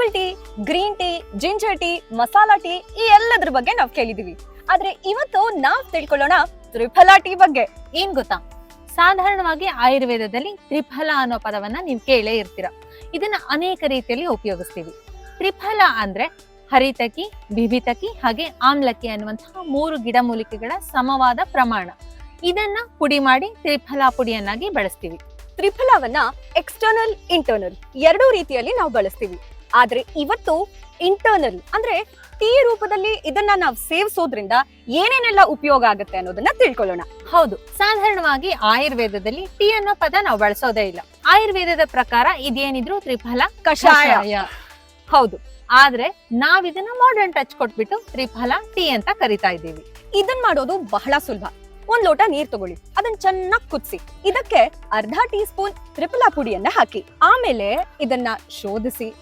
Herbal tea green tea ginger tea masala tea ಈ ಎಲ್ಲದ್ರ ಬಗ್ಗೆ ನಾವು ಕೇಳಿದೀವಿ. ಆದ್ರೆ ಇವತ್ತು ನಾವ್ ತಿಳ್ಕೊಳ್ಳೋಣ ತ್ರಿಫಲಾ ಟೀ ಬಗ್ಗೆ. ಏನ್ ಗೊತ್ತಾ? ಸಾಧಾರಣವಾಗಿ ಆಯುರ್ವೇದದಲ್ಲಿ ತ್ರಿಫಲ ಅನ್ನೋ ಪದವನ್ನ ನೀವು ಕೇಳೇ ಇರ್ತೀರ. ಇದನ್ನ ಅನೇಕ ರೀತಿಯಲ್ಲಿ ಉಪಯೋಗಿಸ್ತೀವಿ. ತ್ರಿಫಲ ಅಂದ್ರೆ ಹರಿತಕಿ, ಬಿಬಿತಕಿ ಹಾಗೆ ಆಮ್ಲಕ್ಕಿ ಅನ್ನುವಂತಹ ಮೂರು ಗಿಡಮೂಲಿಕೆಗಳ ಸಮವಾದ ಪ್ರಮಾಣ. ಇದನ್ನ ಪುಡಿ ಮಾಡಿ ತ್ರಿಫಲ ಪುಡಿಯನ್ನಾಗಿ ಬಳಸ್ತೀವಿ. ತ್ರಿಫಲವನ್ನ ಎಕ್ಸ್ಟರ್ನಲ್ ಇಂಟರ್ನಲ್ ಎರಡೂ ರೀತಿಯಲ್ಲಿ ನಾವು ಬಳಸ್ತೀವಿ. ಆದ್ರೆ ಇವತ್ತು ಇಂಟರ್ನಲ್ ಅಂದ್ರೆ ಟೀ ರೂಪದಲ್ಲಿ ಇದನ್ನ ನಾವು ಸೇವಿಸೋದ್ರಿಂದ ಏನೇನೆಲ್ಲ ಉಪಯೋಗ ಆಗುತ್ತೆ ಅನ್ನೋದನ್ನ ತಿಳ್ಕೊಳ್ಳೋಣ. ಹೌದು ಸಾಧಾರಣವಾಗಿ ಆಯುರ್ವೇದದಲ್ಲಿ ಟೀ ಅನ್ನೋ ಪದ ನಾವು ಬಳಸೋದೇ ಇಲ್ಲ. ಆಯುರ್ವೇದದ ಪ್ರಕಾರ ಇದೇನಿದ್ರು ತ್ರಿಫಲ ಕಷಾಯ. ಹೌದು ಆದ್ರೆ ನಾವ್ ಇದನ್ನ ಮಾಡರ್ನ್ ಟಚ್ ಕೊಟ್ಬಿಟ್ಟು ತ್ರಿಫಲ ಟೀ ಅಂತ ಕರಿತಾ ಇದ್ದೀವಿ. ಇದನ್ ಮಾಡೋದು ಬಹಳ ಸುಲಭ. ಒಂದ್ ಲೋಟ ನೀರ್ ತಗೊಳ್ಳಿ ಅದನ್ನ ಚೆನ್ನಾಗಿ ಕುದಿಸಿ. ಇದಕ್ಕೆ ಅರ್ಧ ಟೀ ಸ್ಪೂನ್ ತ್ರಿಫಲ ಪುಡಿಯನ್ನ ಹಾಕಿ. ಆಮೇಲೆ ಇದನ್ನ ಶೋಧಿಸಿ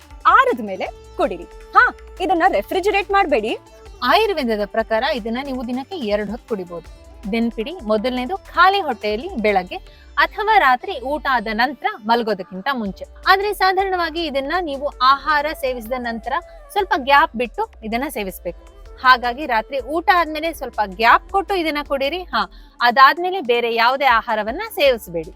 ಆರದ ಮೇಲೆ ಕುಡಿರಿ. ಹಾ ಇದನ್ನ ರೆಫ್ರಿಜಿರೇಟ್ ಮಾಡಬೇಡಿ. ಆಯುರ್ವೇದದ ಪ್ರಕಾರ ಇದನ್ನ ನೀವು ದಿನಕ್ಕೆ ಎರಡು ಹೊತ್ತು ಕುಡಿಬಹುದು ನೆನ್ಪಿಡಿ ಮೊದಲನೇದು ಖಾಲಿ ಹೊಟ್ಟೆಯಲ್ಲಿ ಬೆಳಗ್ಗೆ ಅಥವಾ ರಾತ್ರಿ ಊಟ ಆದ ನಂತರ ಮಲಗೋದಕ್ಕಿಂತ ಮುಂಚೆ. ಆದ್ರೆ ಸಾಧಾರಣವಾಗಿ ಇದನ್ನ ನೀವು ಆಹಾರ ಸೇವಿಸಿದ ನಂತರ ಸ್ವಲ್ಪ ಗ್ಯಾಪ್ ಬಿಟ್ಟು ಇದನ್ನ ಸೇವಿಸ್ಬೇಕು. ಹಾಗಾಗಿ ರಾತ್ರಿ ಊಟ ಆದ್ಮೇಲೆ ಸ್ವಲ್ಪ ಗ್ಯಾಪ್ ಕೊಟ್ಟು ಇದನ್ನ ಕುಡಿರಿ. ಹಾ ಅದಾದ್ಮೇಲೆ ಬೇರೆ ಯಾವುದೇ ಆಹಾರವನ್ನ ಸೇವಿಸಬೇಡಿ.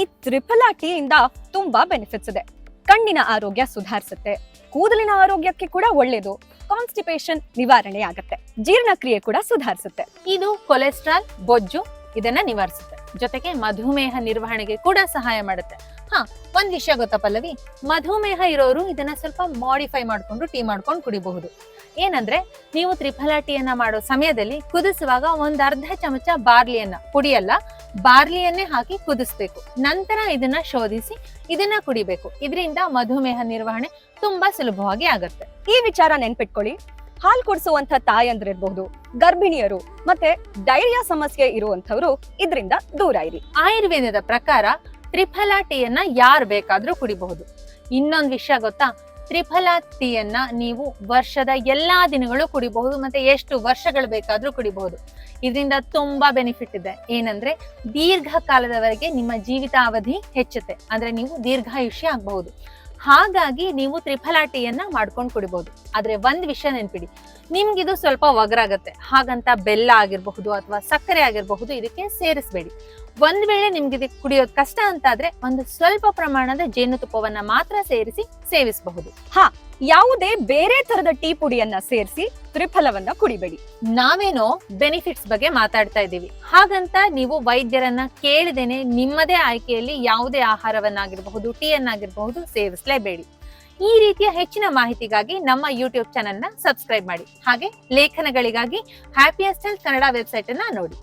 ಈ ತ್ರಿಫಲಾ ಟೀಯಿಂದ ತುಂಬಾ ಬೆನಿಫಿಟ್ಸ್ ಇದೆ. ಕಣ್ಣಿನ ಆರೋಗ್ಯ ಸುಧಾರಿಸುತ್ತೆ. ಕೂದಲಿನ ಆರೋಗ್ಯಕ್ಕೆ ಕೂಡ ಒಳ್ಳೇದು. ಕಾನ್ಸ್ಟಿಪೇಷನ್ ನಿವಾರಣೆ ಆಗುತ್ತೆ. ಜೀರ್ಣಕ್ರಿಯೆ ಕೂಡ ಸುಧಾರಿಸುತ್ತೆ. ಇದು ಕೊಲೆಸ್ಟ್ರಾಲ್, ಬೊಜ್ಜು ಇದನ್ನ ನಿವಾರಿಸುತ್ತೆ. ಜೊತೆಗೆ ಮಧುಮೇಹ ನಿರ್ವಹಣೆಗೆ ಕೂಡ ಸಹಾಯ ಮಾಡುತ್ತೆ. ಹಾ, ಒಂದ್ ವಿಷಯ ಗೊತ್ತಾ ಪಲ್ಲವಿ? ಮಧುಮೇಹ ಇರೋರು ಇದನ್ನ ಸ್ವಲ್ಪ ಮಾಡಿಫೈ ಮಾಡ್ಕೊಂಡು ಟೀ ಮಾಡ್ಕೊಂಡು ಕುಡಿಬಹುದು. ಏನಂದ್ರೆ, ನೀವು ತ್ರಿಫಲ ಟೀಯನ್ನ ಮಾಡೋ ಸಮಯದಲ್ಲಿ ಕುದಿಸುವಾಗ ಒಂದ್ ಅರ್ಧ ಚಮಚ ಬಾರ್ಲಿಯನ್ನ ಪುಡಿಯಲ್ಲ ಬಾರ್ಲಿಯನ್ನೇ ಹಾಕಿ ಕುದಿಸ್ಬೇಕು. ನಂತರ ಇದನ್ನ ಶೋಧಿಸಿ ಇದನ್ನ ಕುಡಿಬೇಕು. ಇದರಿಂದ ಮಧುಮೇಹ ನಿರ್ವಹಣೆ ತುಂಬಾ ಸುಲಭವಾಗಿ ಆಗತ್ತೆ. ಈ ವಿಚಾರ ನೆನ್ಪಿಟ್ಕೊಳ್ಳಿ. ಹಾಲ್ ಕುಡಿಸುವಂತ ತಾಯಂದ್ರಿರ್ಬಹುದು ಗರ್ಭಿಣಿಯರು ಮತ್ತೆ ಡೈರಿಯಾ ಸಮಸ್ಯೆ ಇರುವಂತವರು ಇದರಿಂದ ದೂರ ಇರಿ. ಆಯುರ್ವೇದದ ಪ್ರಕಾರ ತ್ರಿಫಲಾ ಟೀಯನ್ನ ಯಾರು ಬೇಕಾದ್ರೂ ಕುಡಿಬಹುದು. ಇನ್ನೊಂದು ವಿಷಯ ಗೊತ್ತಾ? ತ್ರಿಫಲ ಟೀಯನ್ನ ನೀವು ವರ್ಷದ ಎಲ್ಲಾ ದಿನಗಳು ಕುಡಿಬಹುದು ಮತ್ತೆ ಎಷ್ಟು ವರ್ಷಗಳು ಬೇಕಾದ್ರೂ ಕುಡಿಬಹುದು. ಇದರಿಂದ ತುಂಬಾ ಬೆನಿಫಿಟ್ ಇದೆ. ಏನಂದ್ರೆ ದೀರ್ಘಕಾಲದವರೆಗೆ ನಿಮ್ಮ ಜೀವಿತಾವಧಿ ಹೆಚ್ಚುತ್ತೆ. ಅಂದ್ರೆ ನೀವು ದೀರ್ಘಾಯುಷ್ಯ ಆಗಬಹುದು. ಹಾಗಾಗಿ ನೀವು ತ್ರಿಫಲ ಟೀಯನ್ನ ಮಾಡ್ಕೊಂಡು ಕುಡಿಬಹುದು ಆದ್ರೆ ಒಂದ್ ವಿಷಯ ನೆನ್ಪಿಡಿ, ನಿಮ್ಗಿದು ಸ್ವಲ್ಪ ಒಗರಾಗತ್ತೆ. ಹಾಗಂತ ಬೆಲ್ಲ ಆಗಿರಬಹುದು ಅಥವಾ ಸಕ್ಕರೆ ಆಗಿರಬಹುದು ಇದಕ್ಕೆ ಸೇರಿಸಬೇಡಿ. ಒಂದ್ ವೇಳೆ ನಿಮ್ಗೆ ಇದಕ್ಕೆ ಕುಡಿಯೋದು ಕಷ್ಟ ಅಂತಾದ್ರೆ ಒಂದು ಸ್ವಲ್ಪ ಪ್ರಮಾಣದ ಜೇನುತುಪ್ಪವನ್ನ ಮಾತ್ರ ಸೇರಿಸಿ ಸೇವಿಸಬಹುದು. ಯಾವುದೇ ಬೇರೆ ತರದ ಟೀ ಪುಡಿಯನ್ನ ಸೇರಿಸಿ ತ್ರಿಫಲವನ್ನ ಕುಡಿಬೇಡಿ. ನಾವೇನೋ ಬೆನಿಫಿಟ್ಸ್ ಬಗ್ಗೆ ಮಾತಾಡ್ತಾ ಇದ್ದೀವಿ. ಹಾಗಂತ ನೀವು ವೈದ್ಯರನ್ನ ಕೇಳದೇನೆ ನಿಮ್ಮದೇ ಆಯ್ಕೆಯಲ್ಲಿ ಯಾವುದೇ ಆಹಾರವನ್ನಾಗಿರಬಹುದು ಟೀ ಅನ್ನಾಗಿರಬಹುದು ಸೇವಿಸಲೇಬೇಡಿ. ಈ ರೀತಿಯ ಹೆಚ್ಚಿನ ಮಾಹಿತಿಗಾಗಿ ನಮ್ಮ ಯೂಟ್ಯೂಬ್ ಚಾನೆಲ್ನ ಸಬ್ಸ್ಕ್ರೈಬ್ ಮಾಡಿ. ಹಾಗೆ ಲೇಖನಗಳಿಗಾಗಿ ಹ್ಯಾಪಿಯಸ್ಟ್ ಹೆಲ್ತ್ ಕನ್ನಡ ವೆಬ್ಸೈಟ್ ಅನ್ನ ನೋಡಿ.